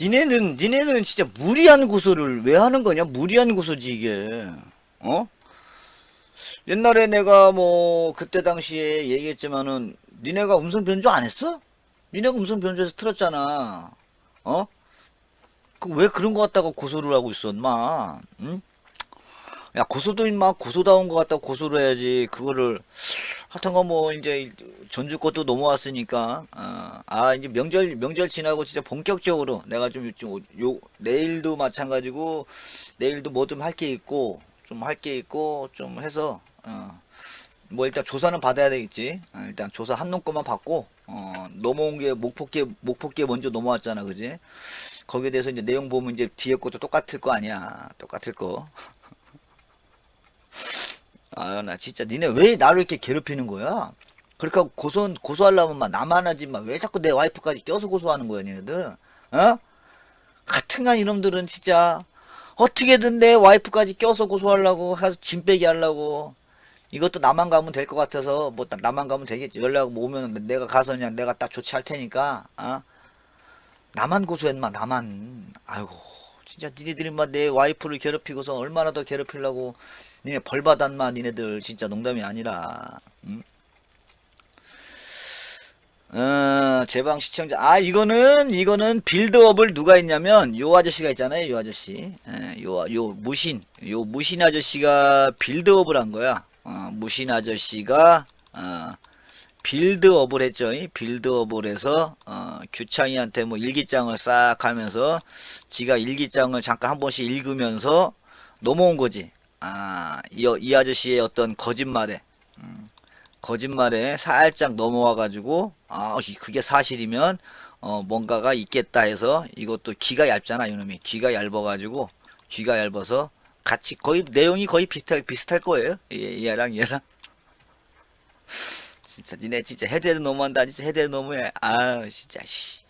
니네는 니네는 진짜 무리한 고소를 왜 하는 거냐? 무리한 고소지 이게. 어? 옛날에 내가 뭐 그때 당시에 얘기했지만은 니네가 음성 변조 안 했어? 니네가 음성 변조해서 틀었잖아. 어? 그 왜 그런 거 갖다가 고소를 하고 있어, 인마? 응? 야 고소도 인마 고소다운 거 갖다가 고소를 해야지. 그거를 하여튼간 뭐 이제 전주 것도 넘어왔으니까 어, 아 이제 명절 명절 지나고 진짜 본격적으로 내가 좀, 좀 요, 내일도 마찬가지고 내일도 뭐 좀 할 게 있고 좀 할 게 있고 좀 해서 어, 뭐 일단 조사는 받아야 되겠지. 어, 일단 조사 한놈 거만 받고 어, 넘어온 게 목포께 목포께 먼저 넘어왔잖아 그지? 거기에 대해서 이제 내용 보면 이제 뒤에 것도 똑같을 거 아니야. 똑같을 거 아, 나 진짜 니네 왜 나를 이렇게 괴롭히는 거야? 그러니까 고소 고소하려면 막 나만 하지 막 왜 자꾸 내 와이프까지 껴서 고소하는 거야, 니네들? 어? 같은간 이놈들은 진짜 어떻게든 내 와이프까지 껴서 고소하려고 해서 짐 빼기 하려고 이것도 나만 가면 될 것 같아서 뭐 나- 나만 가면 되겠지 연락 뭐 오면 내가 가서 그냥 내가 딱 조치할 테니까 어? 나만 고소했마 나만 아이고 진짜 니네들이 막내 와이프를 괴롭히고서 얼마나 더 괴롭히려고 니네 벌 받았마 니네들. 진짜 농담이 아니라. 응? 어, 제방 시청자. 아 이거는 이거는 빌드업을 누가 했냐면 요 아저씨가 있잖아요 요 아저씨. 예, 요, 요 무신. 요 무신 아저씨가 빌드업을 한 거야. 어, 무신 아저씨가 어, 빌드업을 했죠. 이 빌드업을 해서 어, 규창이한테 뭐 일기장을 싹 하면서 지가 일기장을 잠깐 한 번씩 읽으면서 넘어온 거지 아, 이, 이 아저씨의 어떤 거짓말에, 음, 거짓말에 살짝 넘어와가지고, 아, 이- 그게 사실이면, 어, 뭔가가 있겠다 해서, 이것도 귀가 얇잖아, 이놈이. 귀가 얇아가지고, 귀가 얇아서, 같이, 거의, 내용이 거의 비슷할, 비슷할 거예요. 얘, 얘랑 얘랑. 진짜, 니네 진짜 헤드헤드 너무한다. 진짜 헤드헤드 너무해. 아 진짜, 씨.